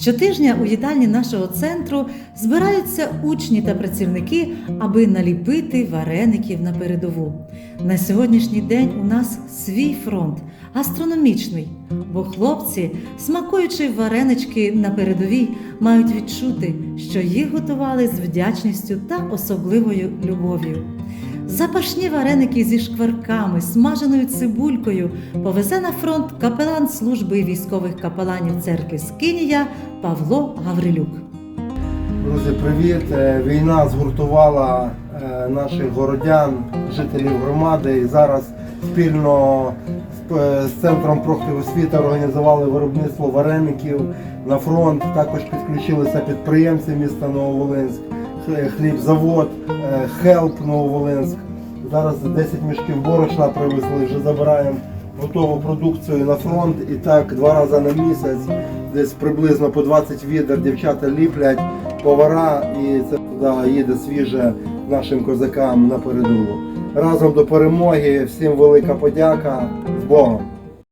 Щотижня у їдальні нашого центру збираються учні та працівники, аби наліпити вареників на передову. На сьогоднішній день у нас свій фронт гастрономічний, бо хлопці, смакуючи варенички на передовій, мають відчути, що їх готували з вдячністю та особливою любов'ю. Запашні вареники зі шкварками, смаженою цибулькою повезе на фронт капелан служби військових капеланів церкви Скинія Павло Гаврилюк. Друзі, привіт! Е, Війна згуртувала е, наших городян, жителів громади. І зараз спільно з, з центром профтехосвіти організували виробництво вареників на фронт. Також підключилися підприємці міста Нововолинськ, хлібзавод, е, Хелп Нововолинськ. Зараз 10 мішків борошна привезли, вже забираємо готову продукцію на фронт. І так два рази на місяць, десь приблизно по 20 відер дівчата ліплять повара, і це туди їде свіже нашим козакам на передову. Разом до перемоги. Всім велика подяка з Богом.